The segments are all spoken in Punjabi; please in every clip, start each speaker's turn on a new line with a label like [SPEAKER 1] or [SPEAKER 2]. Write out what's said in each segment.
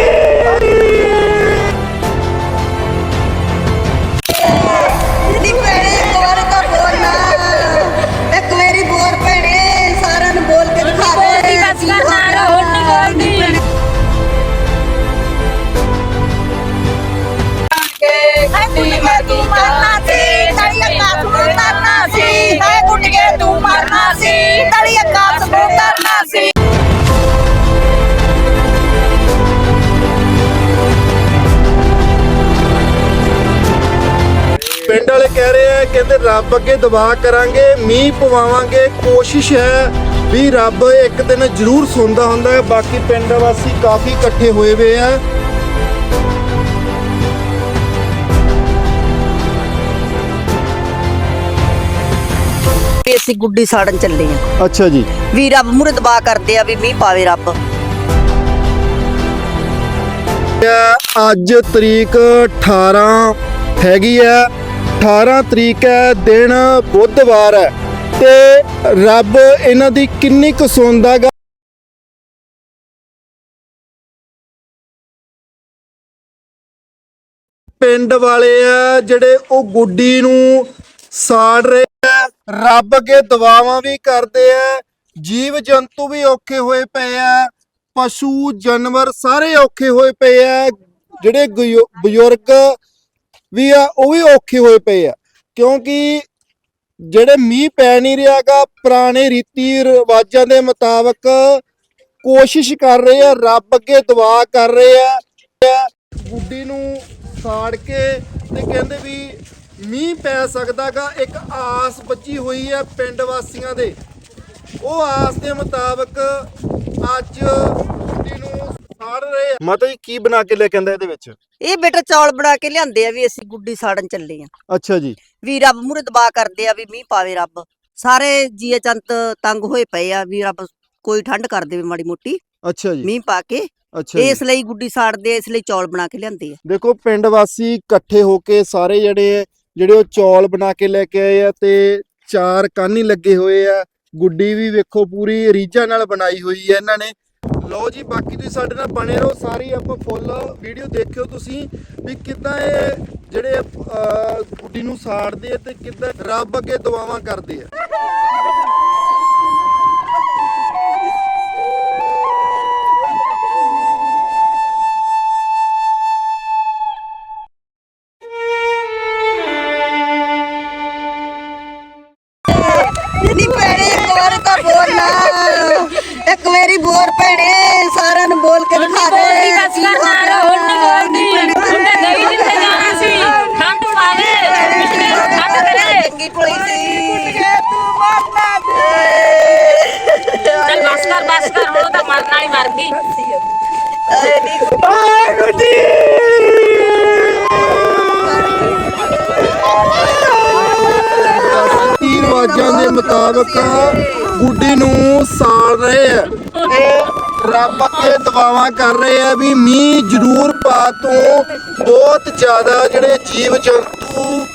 [SPEAKER 1] yeah.
[SPEAKER 2] ਪਿੰਡ ਵਾਲੇ ਕਹਿ ਰਹੇ ਆ ਕਹਿੰਦੇ ਰੱਬ ਅੱਗੇ ਦੁਆ ਕਰਾਂਗੇ ਮੀਂਹ ਪਵਾਵਾਂਗੇ। ਕੋਸ਼ਿਸ਼ ਹੈ ਵੀ ਰੱਬ ਇੱਕ ਦਿਨ ਜ਼ਰੂਰ ਸੁਣਦਾ ਹੁੰਦਾ ਹੈ। ਬਾਕੀ ਪਿੰਡ ਵਾਸੀ ਕਾਫੀ ਇਕੱਠੇ ਹੋਏ ਹੋਏ ਆ।
[SPEAKER 3] ਵੀ ਅਸੀਂ ਗੁੱਡੀ ਸਾੜਨ ਚੱਲੇ ਆ।
[SPEAKER 2] ਅੱਛਾ ਜੀ।
[SPEAKER 3] ਵੀ ਰੱਬ ਮੂਰੇ ਦਬਾ ਕਰਦੇ ਆ ਵੀ ਮੀਂਹ ਪਾਵੇ ਰੱਬ।
[SPEAKER 2] ਅੱਜ ਤਰੀਕ 18 ਹੈਗੀ ਹੈ 18 ਤਰੀਕ ਹੈ, ਦਿਨ ਬੁੱਧਵਾਰ ਹੈ। ਤੇ ਰੱਬ ਇਹਨਾਂ ਦੀ ਕਿੰਨੀ ਕੁ ਸੁਣਦਾ ਗਾ। ਪਿੰਡ ਵਾਲੇ ਆ, ਜਿਹੜੇ ਉਹ ਗੁੱਡੀ ਨੂੰ ਸਾੜ ਰਹੇ ਆ। ਰੱਬ ਅੱਗੇ ਦੁਆਵਾਂ ਵੀ ਕਰਦੇ ਆ। ਜੀਵ ਜੰਤੂ ਵੀ ਔਖੇ ਹੋਏ ਪਏ ਆ। ਪਸ਼ੂ, ਜਾਨਵਰ ਸਾਰੇ ਔਖੇ ਹੋਏ ਪਏ ਆ। ਜਿਹੜੇ ਗੁਯੋ- ਬਜ਼ੁਰਗ ਵੀ ਆ, ਉਹ ਵੀ ਔਖੇ ਹੋਏ ਪਏ ਆ। ਕਿਉਂਕਿ ਜਿਹੜੇ ਮੀਂਹ ਪੈ ਨਹੀਂ ਰਿਹਾਗਾ ਪੁਰਾਣੇ ਰੀਤੀ ਰਿਵਾਜਾਂ ਦੇ ਮੁਤਾਬਕ ਕੋਸ਼ਿਸ਼ ਕਰ ਰਹੇ ਆ, ਰੱਬ ਅੱਗੇ ਦੁਆ ਕਰ ਰਹੇ ਆ। ਗੁੱਡੀ ਨੂੰ ਸਾੜ ਕੇ ਤੇ ਕਹਿੰਦੇ ਵੀ ਮੀਂਹ ਪੈ ਸਕਦਾਗਾ ਇੱਕ ਆਸ ਬੱਜੀ ਹੋਈ ਹੈ ਪਿੰਡ ਵਾਸੀਆਂ ਦੇ। ਉਹ ਆਸ ਦੇ ਮੁਤਾਬਕ ਅੱਜ ਸਾੜ ਰਹੇ ਆ। ਮਾਤਾ ਜੀ ਕੀ ਬਣਾ ਕੇ ਲੈ ਕੇ ਆਂਦਾ ਇਹਦੇ ਵਿੱਚ?
[SPEAKER 3] ਇਹ ਬੇਟਾ ਚੌਲ ਬਣਾ ਕੇ ਲਿਆਂਦੇ ਆ ਵੀ ਅਸੀਂ ਗੁੱਡੀ ਸਾੜਨ ਚੱਲੇ ਆ।
[SPEAKER 2] ਅੱਛਾ ਜੀ।
[SPEAKER 3] ਵੀ ਰੱਬ ਮੂਰੇ ਦਬਾ ਕਰਦੇ ਆ ਵੀ ਮੀਂਹ ਪਾਵੇ ਰੱਬ। ਸਾਰੇ ਜੀਏ ਚੰਤ ਤੰਗ ਹੋਏ ਪਏ ਆ ਵੀ ਰੱਬ ਕੋਈ ਠੰਡ ਕਰ ਦੇਵੇ ਮਾੜੀ ਮੋਟੀ।
[SPEAKER 2] ਅੱਛਾ ਜੀ।
[SPEAKER 3] ਮੀਂਹ ਪਾ ਕੇ
[SPEAKER 2] ਅੱਛਾ ਜੀ।
[SPEAKER 3] ਇਸ ਲਈ ਗੁੱਡੀ ਸਾੜਦੇ ਆ ਇਸ ਲਈ ਚੌਲ ਬਣਾ ਕੇ ਲਿਆਂਦੇ ਆ।
[SPEAKER 2] ਦੇਖੋ ਪਿੰਡ ਵਾਸੀ ਇਕੱਠੇ ਹੋ ਕੇ ਸਾਰੇ ਜਿਹੜੇ ਜਿਹੜੇ ਉਹ ਚੌਲ ਬਣਾ ਕੇ ਲੈ ਕੇ ਆਏ ਆ ਤੇ ਚਾਰ ਕਾਨੀ ਲੱਗੇ ਹੋਏ ਆ। ਗੁੱਡੀ ਵੀ ਵੇਖੋ ਪੂਰੀ ਰੀਝਾਂ ਨਾਲ ਬਣਾਈ ਹੋਈ ਹੈ ਇਹਨਾਂ ਨੇ। ਲਓ ਜੀ, ਬਾਕੀ ਤੁਸੀਂ ਸਾਡੇ ਨਾਲ ਬਣੇ ਰਹੋ, ਸਾਰੀ ਆਪਾਂ ਫੁੱਲ ਵੀਡੀਓ ਦੇਖਿਓ ਤੁਸੀਂ ਵੀ ਕਿੱਦਾਂ ਇਹ ਜਿਹੜੇ ਗੁੱਡੀ ਨੂੰ ਸਾੜਦੇ ਆ ਤੇ ਕਿੱਦਾਂ ਰੱਬ ਅੱਗੇ ਦੁਆਵਾਂ ਕਰਦੇ ਆ।
[SPEAKER 3] ਭੈਣੇ ਸਾਰਿਆਂ ਨੂੰ ਬੋਲ ਕੇ ਦਿਖਾ ਦੇ
[SPEAKER 1] ਬਸ ਕਰ ਨਾ ਹੁਣ ਨਹੀਂ ਬੋਲਦੀ ਉਹਨੇ ਨਹੀਂ ਜਿੱਥੇ ਜਾਣਾ ਸੀ ਠੰਡ ਪਾਵੇ ਠੰਡ ਕਰੇ
[SPEAKER 3] ਚੰਗੀ ਭਲੀ ਸੀ
[SPEAKER 1] ਚੱਲ ਬਸ ਕਰ ਬਸ ਕਰ ਹੁਣ ਤਾਂ ਮਰਨਾ ਹੀ ਮਰ ਗਈ
[SPEAKER 2] ਰੀਤੀ ਰਿਵਾਜਾਂ ਦੇ ਮੁਤਾਬਕ ਗੁੱਡੀ ਨੂੰ ਸਾੜ ਰਹੇ ਆ ਰੱਬ ਅੱਗੇ ਦੁਆਵਾਂ ਕਰ ਰਹੇ ਆ ਵੀ ਮੀਂਹ ਜ਼ਰੂਰ ਪਾ ਤੋਂ। ਬਹੁਤ ਜ਼ਿਆਦਾ ਜਿਹੜੇ ਜੀਵ ਜੰਤੂ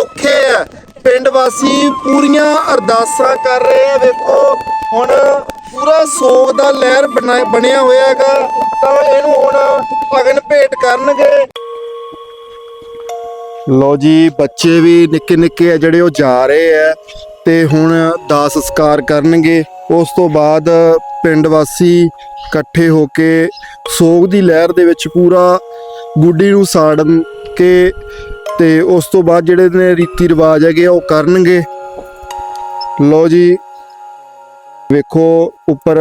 [SPEAKER 2] ਔਖੇ ਆ। ਪਿੰਡ ਵਾਸੀ ਪੂਰੀਆਂ ਅਰਦਾਸਾਂ ਕਰ ਰਹੇ ਆ। ਵੇਖੋ, ਹੁਣ ਪੂਰਾ ਸੋਗ ਦਾ ਲਹਿਰ ਬਣਾ- ਬਣਿਆ ਹੋਇਆ ਹੈਗਾ। ਤਾਂ ਇਹਨੂੰ ਹੁਣ ਭਗਨ ਭੇਟ ਕਰਨਗੇ। ਲੋ ਜੀ, ਬੱਚੇ ਵੀ ਨਿੱਕੇ ਨਿੱਕੇ ਆ ਜਿਹੜੇ ਉਹ ਜਾ ਰਹੇ ਆ। ਤੇ ਹੁਣ ਦਾਸ ਸੰਸਕਾਰ ਕਰਨਗੇ। ਉਸ ਤੋਂ ਬਾਅਦ ਪਿੰਡ ਵਾਸੀ ਇਕੱਠੇ ਹੋ ਕੇ ਸੋਗ ਦੀ ਲਹਿਰ ਦੇ ਵਿੱਚ ਪੂਰਾ ਗੁੱਡੀ ਨੂੰ ਸਾੜਨ ਕੇ ਤੇ ਉਸ ਤੋਂ ਬਾਅਦ ਜਿਹੜੇ ਨੇ ਰੀਤੀ ਰਿਵਾਜ ਹੈਗੇ ਆ, ਉਹ ਕਰਨਗੇ। ਲੋ ਜੀ, ਵੇਖੋ ਉੱਪਰ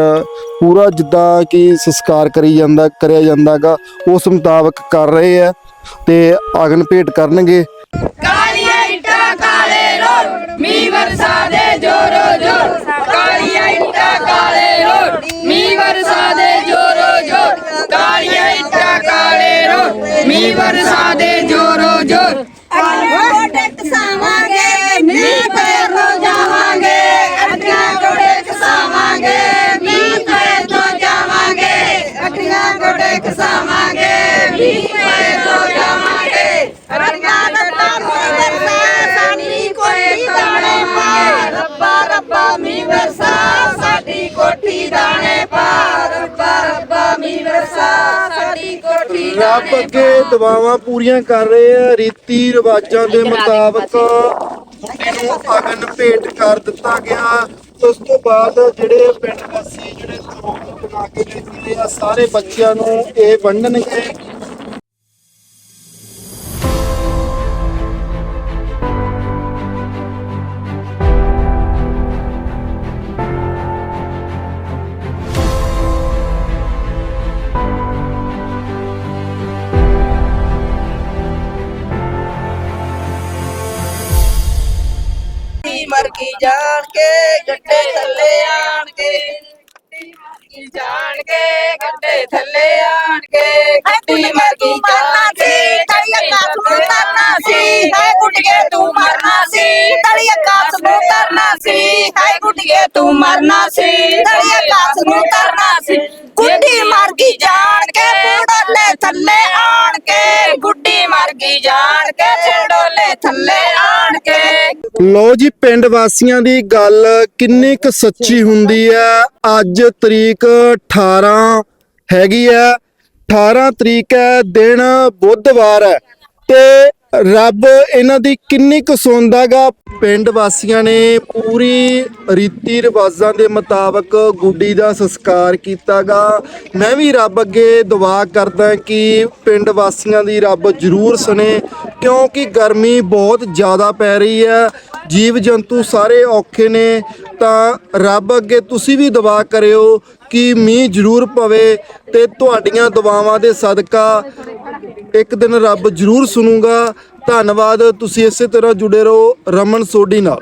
[SPEAKER 2] ਪੂਰਾ ਜਿੱਦਾਂ ਕਿ ਸੰਸਕਾਰ ਕਰੀ ਜਾਂਦਾ, ਕਰਿਆ ਜਾਂਦਾਗਾ, ਉਸ ਮੁਤਾਬਕ ਕਰ ਰਹੇ ਆ ਤੇ ਆਗਨ ਭੇਟ ਕਰਨਗੇ।
[SPEAKER 1] ਮੀ ਮੀਂਹ ਵਰਸਾ ਦੇ ਜੋਰੋ ਜੋਰ, ਕਾਲੀਆਂ ਇੱਟਾਂ ਕਾਲੇ ਰੋਡ। ਮੀਂਹ ਵਰਸਾ ਦੇ ਜੋਰੋ ਜੋਰ, ਕਾਲੀਆਂ ਇੱਟਾਂ ਕਾਲੇ ਰੋਡ। ਮੀਂਹ ਵਰਸਾ ਦੇ ਜੋਰੋ ਜੋਰ।
[SPEAKER 3] ਗੋਡੇ ਕਸਾਵਾਂਗੇ ਦਾਣੇ ਰੱਬ
[SPEAKER 2] ਅੱਗੇ ਦਵਾਵਾਂ ਪੂਰੀਆਂ ਕਰ ਰਹੇ ਆ ਰੀਤੀ ਰਿਵਾਜਾਂ ਦੇ ਮੁਤਾਬਕ। ਮੁੰਡੇ ਨੂੰ ਅਗਨ ਭੇਟ ਕਰ ਦਿੱਤਾ ਗਿਆ। ਉਸ ਤੋਂ ਬਾਅਦ ਜਿਹੜੇ ਪਿੰਡ ਵਾਸੀ ਜਿਹੜੇ ਆ ਸਾਰੇ ਬੱਚਿਆਂ ਨੂੰ ਇਹ ਵੰਡਣਗੇ।
[SPEAKER 3] ਮਰ ਗਈ ਜਾਣ ਕੇ ਗੱਡੇ ਥੱਲੇ ਆਣ ਕੇ
[SPEAKER 1] ਜਾਣ ਕੇ ਗੱਡੇ ਥੱਲੇ ਆਣ ਕੇ
[SPEAKER 3] ਗੁੱਡੀ ਮਰ ਗਈ ਮਰਨਾ ਸੀ ਤਲੀਆ ਕਾਸ ਨੂੰ ਕਰਨਾ ਸੀ ਹੈ ਗੁੱਡੀਏ ਤੂੰ ਮਰਨਾ ਸੀ ਤਲੀਆ ਕਾਸ ਨੂੰ ਕਰਨਾ ਸੀ ਹੈ ਗੁੱਡੀਏ ਤੂੰ ਮਰਨਾ ਸੀ ਤਲੀਆ ਕਾਸ ਨੂੰ ਕਰਨਾ ਸੀ ਗੁੱਡੀ ਮਰ ਗਈ ਜਾਣ ਕੇ ਬੁੜਲੇ ਥੱਲੇ ਆਣ ਕੇ ਗੁੱਡੀ ਮਰ ਗਈ ਜਾਣ ਕੇ ਛੜੋਲੇ ਥੱਲੇ ਆਣ ਕੇ
[SPEAKER 2] ਲੋ ਜੀ, ਪਿੰਡ ਵਾਸੀਆਂ ਦੀ ਗੱਲ ਕਿੰਨੀ ਕੁ ਸੱਚੀ ਹੁੰਦੀ ਹੈ। ਅੱਜ ਤਰੀਕ 18 ਹੈਗੀ ਹੈ। 18 ਤਰੀਕ ਹੈ, ਦਿਨ ਬੁੱਧਵਾਰ ਹੈ। ਤੇ ਰੱਬ ਇਹਨਾਂ ਦੀ ਕਿੰਨੀ ਕੁ ਸੁਣਦਾਗਾ। ਪਿੰਡ ਵਾਸੀਆਂ ਨੇ ਪੂਰੀ ਰੀਤੀ ਰਿਵਾਜਾਂ ਦੇ ਮੁਤਾਬਕ ਗੁੱਡੀ ਦਾ ਸੰਸਕਾਰ ਕੀਤਾਗਾ। ਮੈਂ ਵੀ ਰੱਬ ਅੱਗੇ ਦੁਆ ਕਰਦਾ ਕਿ ਪਿੰਡ ਵਾਸੀਆਂ ਦੀ ਰੱਬ ਜ਼ਰੂਰ ਸੁਣੇ, ਕਿਉਂਕਿ ਗਰਮੀ ਬਹੁਤ ਜ਼ਿਆਦਾ ਪੈ ਰਹੀ ਹੈ। ਜੀਵ ਜੰਤੂ ਸਾਰੇ ਔਖੇ ਨੇ, ਤਾਂ ਰੱਬ ਅੱਗੇ ਤੁਸੀਂ ਵੀ ਦੁਆ ਕਰਿਓ ਕਿ ਮੀਂਹ ਜ਼ਰੂਰ ਪਵੇ ਤੇ ਤੁਹਾਡੀਆਂ ਦੁਆਵਾਂ ਦੇ ਸਦਕਾ ਇੱਕ ਦਿਨ ਰੱਬ ਜ਼ਰੂਰ ਸੁਣੂਗਾ। ਧੰਨਵਾਦ, ਤੁਸੀਂ ਇਸੇ ਤਰ੍ਹਾਂ ਜੁੜੇ ਰਹੋ ਰਮਨ ਸੋਢੀ ਨਾਲ।